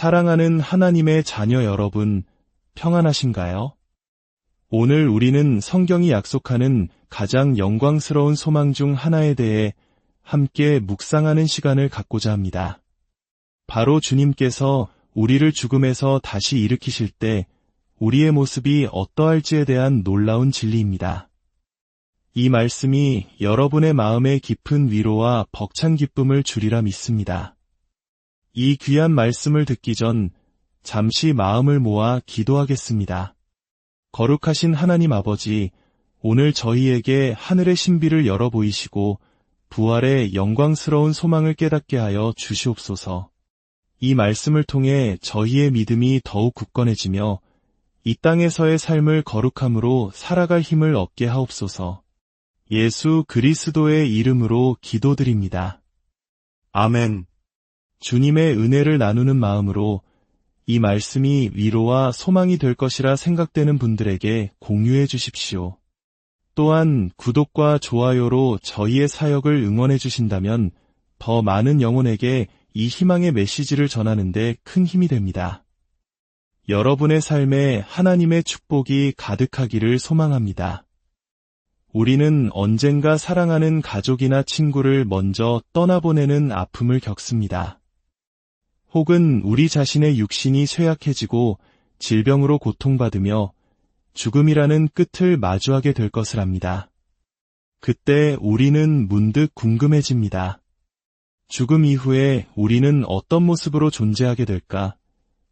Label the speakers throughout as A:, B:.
A: 사랑하는 하나님의 자녀 여러분, 평안하신가요? 오늘 우리는 성경이 약속하는 가장 영광스러운 소망 중 하나에 대해 함께 묵상하는 시간을 갖고자 합니다. 바로 주님께서 우리를 죽음에서 다시 일으키실 때 우리의 모습이 어떠할지에 대한 놀라운 진리입니다. 이 말씀이 여러분의 마음에 깊은 위로와 벅찬 기쁨을 주리라 믿습니다. 이 귀한 말씀을 듣기 전 잠시 마음을 모아 기도하겠습니다. 거룩하신 하나님 아버지, 오늘 저희에게 하늘의 신비를 열어 보이시고 부활의 영광스러운 소망을 깨닫게 하여 주시옵소서. 이 말씀을 통해 저희의 믿음이 더욱 굳건해지며 이 땅에서의 삶을 거룩함으로 살아갈 힘을 얻게 하옵소서. 예수 그리스도의 이름으로 기도드립니다. 아멘. 주님의 은혜를 나누는 마음으로 이 말씀이 위로와 소망이 될 것이라 생각되는 분들에게 공유해 주십시오. 또한 구독과 좋아요로 저희의 사역을 응원해 주신다면 더 많은 영혼에게 이 희망의 메시지를 전하는데 큰 힘이 됩니다. 여러분의 삶에 하나님의 축복이 가득하기를 소망합니다. 우리는 언젠가 사랑하는 가족이나 친구를 먼저 떠나보내는 아픔을 겪습니다. 혹은 우리 자신의 육신이 쇠약해지고 질병으로 고통받으며 죽음이라는 끝을 마주하게 될 것을 압니다. 그때 우리는 문득 궁금해집니다. 죽음 이후에 우리는 어떤 모습으로 존재하게 될까?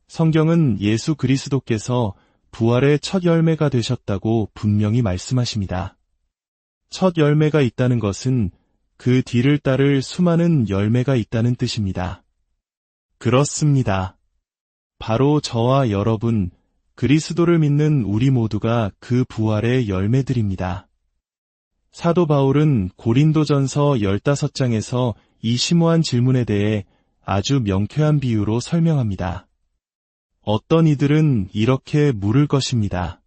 A: 성경은 예수 그리스도께서 부활의 첫 열매가 되셨다고 분명히 말씀하십니다. 첫 열매가 있다는 것은 그 뒤를 따를 수많은 열매가 있다는 뜻입니다. 그렇습니다. 바로 저와 여러분, 그리스도를 믿는 우리 모두가 그 부활의 열매들입니다. 사도 바울은 고린도전서 15장에서 이 심오한 질문에 대해 아주 명쾌한 비유로 설명합니다. 어떤 이들은 이렇게 물을 것입니다.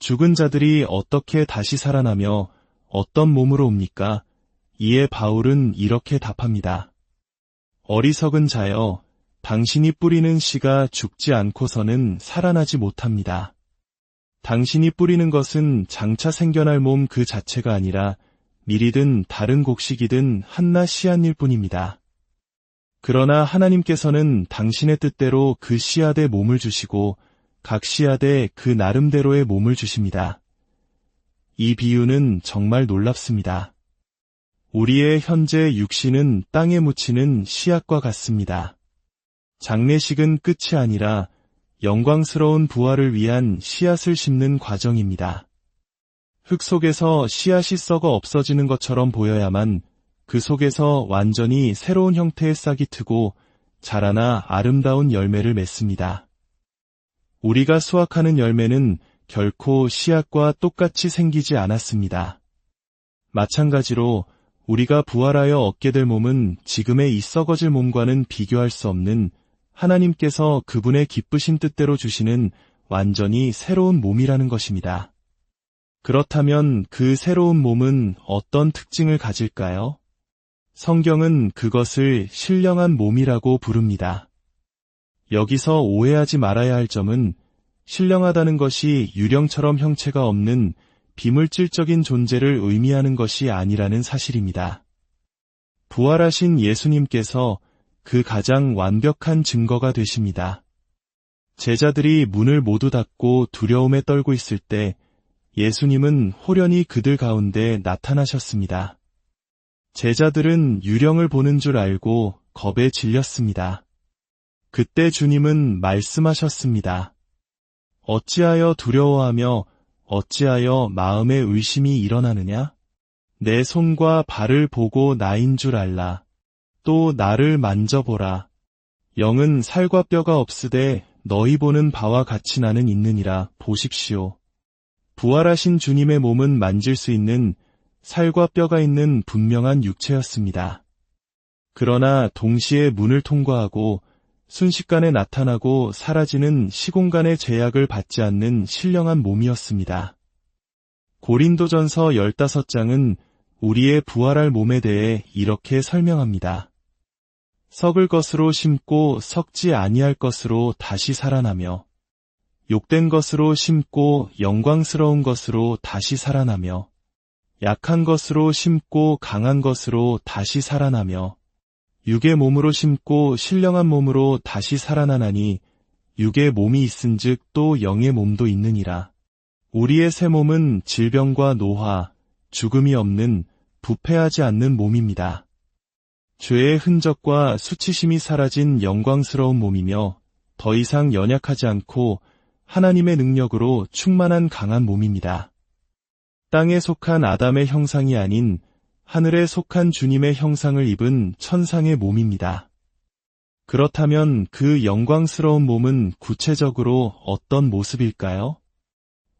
A: 죽은 자들이 어떻게 다시 살아나며 어떤 몸으로 옵니까? 이에 바울은 이렇게 답합니다. 어리석은 자여, 당신이 뿌리는 씨가 죽지 않고서는 살아나지 못합니다. 당신이 뿌리는 것은 장차 생겨날 몸 그 자체가 아니라 밀이든 다른 곡식이든 한나 씨앗일 뿐입니다. 그러나 하나님께서는 당신의 뜻대로 그 씨앗에 몸을 주시고 각 씨앗에 그 나름대로의 몸을 주십니다. 이 비유는 정말 놀랍습니다. 우리의 현재 육신은 땅에 묻히는 씨앗과 같습니다. 장례식은 끝이 아니라 영광스러운 부활을 위한 씨앗을 심는 과정입니다. 흙 속에서 씨앗이 썩어 없어지는 것처럼 보여야만 그 속에서 완전히 새로운 형태의 싹이 트고 자라나 아름다운 열매를 맺습니다. 우리가 수확하는 열매는 결코 씨앗과 똑같이 생기지 않았습니다. 마찬가지로 우리가 부활하여 얻게 될 몸은 지금의 이 썩어질 몸과는 비교할 수 없는 하나님께서 그분의 기쁘신 뜻대로 주시는 완전히 새로운 몸이라는 것입니다. 그렇다면 그 새로운 몸은 어떤 특징을 가질까요? 성경은 그것을 신령한 몸이라고 부릅니다. 여기서 오해하지 말아야 할 점은 신령하다는 것이 유령처럼 형체가 없는 비물질적인 존재를 의미하는 것이 아니라는 사실입니다. 부활하신 예수님께서 그 가장 완벽한 증거가 되십니다. 제자들이 문을 모두 닫고 두려움에 떨고 있을 때 예수님은 호련히 그들 가운데 나타나셨습니다. 제자들은 유령을 보는 줄 알고 겁에 질렸습니다. 그때 주님은 말씀하셨습니다. 어찌하여 두려워하며 어찌하여 마음에 의심이 일어나느냐? 내 손과 발을 보고 나인 줄 알라. 또 나를 만져보라. 영은 살과 뼈가 없으되 너희 보는 바와 같이 나는 있느니라 보십시오. 부활하신 주님의 몸은 만질 수 있는 살과 뼈가 있는 분명한 육체였습니다. 그러나 동시에 문을 통과하고 순식간에 나타나고 사라지는 시공간의 제약을 받지 않는 신령한 몸이었습니다. 고린도전서 15장은 우리의 부활할 몸에 대해 이렇게 설명합니다. 썩을 것으로 심고 썩지 아니할 것으로 다시 살아나며 욕된 것으로 심고 영광스러운 것으로 다시 살아나며 약한 것으로 심고 강한 것으로 다시 살아나며 육의 몸으로 심고 신령한 몸으로 다시 살아나나니 육의 몸이 있은즉 또 영의 몸도 있느니라. 우리의 새 몸은 질병과 노화, 죽음이 없는 부패하지 않는 몸입니다. 죄의 흔적과 수치심이 사라진 영광스러운 몸이며 더 이상 연약하지 않고 하나님의 능력으로 충만한 강한 몸입니다. 땅에 속한 아담의 형상이 아닌 하늘에 속한 주님의 형상을 입은 천상의 몸입니다. 그렇다면 그 영광스러운 몸은 구체적으로 어떤 모습일까요?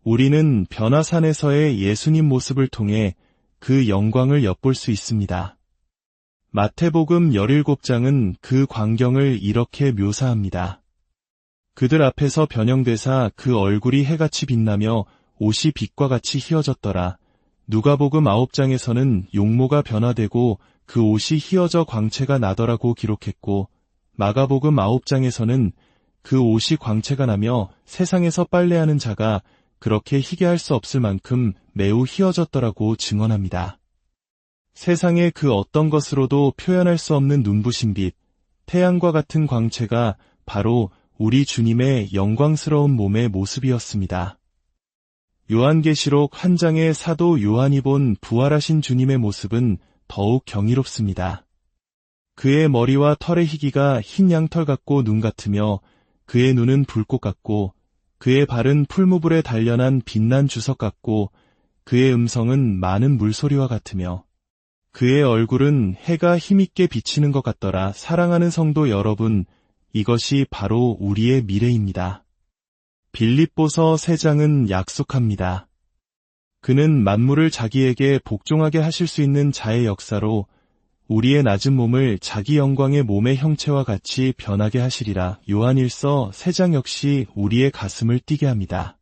A: 우리는 변화산에서의 예수님 모습을 통해 그 영광을 엿볼 수 있습니다. 마태복음 17장은 그 광경을 이렇게 묘사합니다. 그들 앞에서 변형되사 그 얼굴이 해같이 빛나며 옷이 빛과 같이 휘어졌더라. 누가복음 9장에서는 용모가 변화되고 그 옷이 휘어져 광채가 나더라고 기록했고 마가복음 9장에서는 그 옷이 광채가 나며 세상에서 빨래하는 자가 그렇게 희게 할 수 없을 만큼 매우 휘어졌더라고 증언합니다. 세상의 그 어떤 것으로도 표현할 수 없는 눈부신 빛, 태양과 같은 광채가 바로 우리 주님의 영광스러운 몸의 모습이었습니다. 요한계시록 한 장의 사도 요한이 본 부활하신 주님의 모습은 더욱 경이롭습니다. 그의 머리와 털의 희기가 흰 양털 같고 눈 같으며 그의 눈은 불꽃 같고 그의 발은 풀무불에 단련한 빛난 주석 같고 그의 음성은 많은 물소리와 같으며 그의 얼굴은 해가 힘있게 비치는 것 같더라. 사랑하는 성도 여러분, 이것이 바로 우리의 미래입니다. 빌립보서 3장은 약속합니다. 그는 만물을 자기에게 복종하게 하실 수 있는 자의 역사로 우리의 낮은 몸을 자기 영광의 몸의 형체와 같이 변하게 하시리라. 요한일서 3장 역시 우리의 가슴을 뛰게 합니다.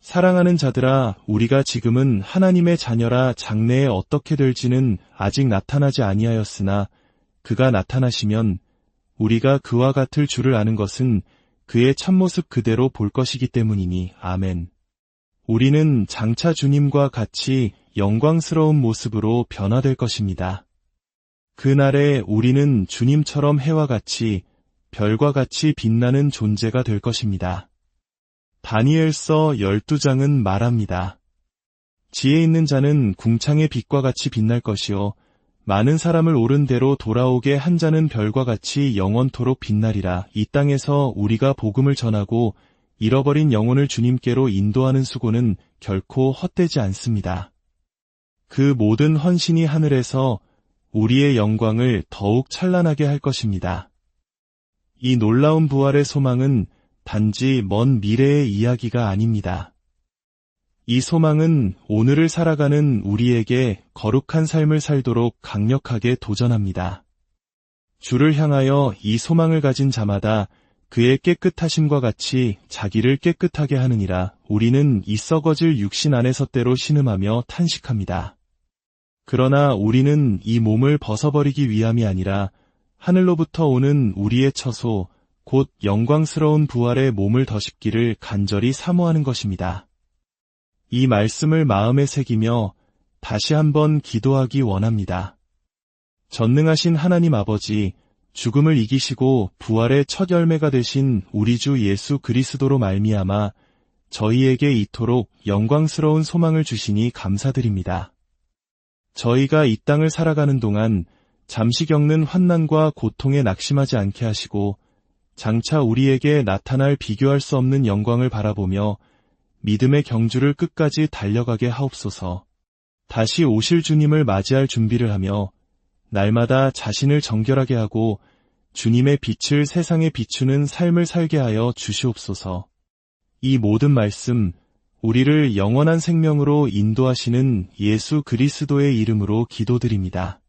A: 사랑하는 자들아, 우리가 지금은 하나님의 자녀라 장래에 어떻게 될지는 아직 나타나지 아니하였으나 그가 나타나시면 우리가 그와 같을 줄을 아는 것은 그의 참모습 그대로 볼 것이기 때문이니 아멘. 우리는 장차 주님과 같이 영광스러운 모습으로 변화될 것입니다. 그날에 우리는 주님처럼 해와 같이 별과 같이 빛나는 존재가 될 것입니다. 다니엘서 12장은 말합니다. 지혜 있는 자는 궁창의 빛과 같이 빛날 것이요 많은 사람을 옳은 대로 돌아오게 한 자는 별과 같이 영원토록 빛나리라. 이 땅에서 우리가 복음을 전하고 잃어버린 영혼을 주님께로 인도하는 수고는 결코 헛되지 않습니다. 그 모든 헌신이 하늘에서 우리의 영광을 더욱 찬란하게 할 것입니다. 이 놀라운 부활의 소망은 단지 먼 미래의 이야기가 아닙니다. 이 소망은 오늘을 살아가는 우리에게 거룩한 삶을 살도록 강력하게 도전합니다. 주를 향하여 이 소망을 가진 자마다 그의 깨끗하심과 같이 자기를 깨끗하게 하느니라 우리는 이 썩어질 육신 안에서 때로 신음하며 탄식합니다. 그러나 우리는 이 몸을 벗어버리기 위함이 아니라 하늘로부터 오는 우리의 처소, 곧 영광스러운 부활의 몸을 더십기를 간절히 사모하는 것입니다. 이 말씀을 마음에 새기며 다시 한번 기도하기 원합니다. 전능하신 하나님 아버지, 죽음을 이기시고 부활의 첫 열매가 되신 우리 주 예수 그리스도로 말미암아 저희에게 이토록 영광스러운 소망을 주시니 감사드립니다. 저희가 이 땅을 살아가는 동안 잠시 겪는 환난과 고통에 낙심하지 않게 하시고 장차 우리에게 나타날 비교할 수 없는 영광을 바라보며 믿음의 경주를 끝까지 달려가게 하옵소서. 다시 오실 주님을 맞이할 준비를 하며 날마다 자신을 정결하게 하고 주님의 빛을 세상에 비추는 삶을 살게 하여 주시옵소서. 이 모든 말씀, 우리를 영원한 생명으로 인도하시는 예수 그리스도의 이름으로 기도드립니다.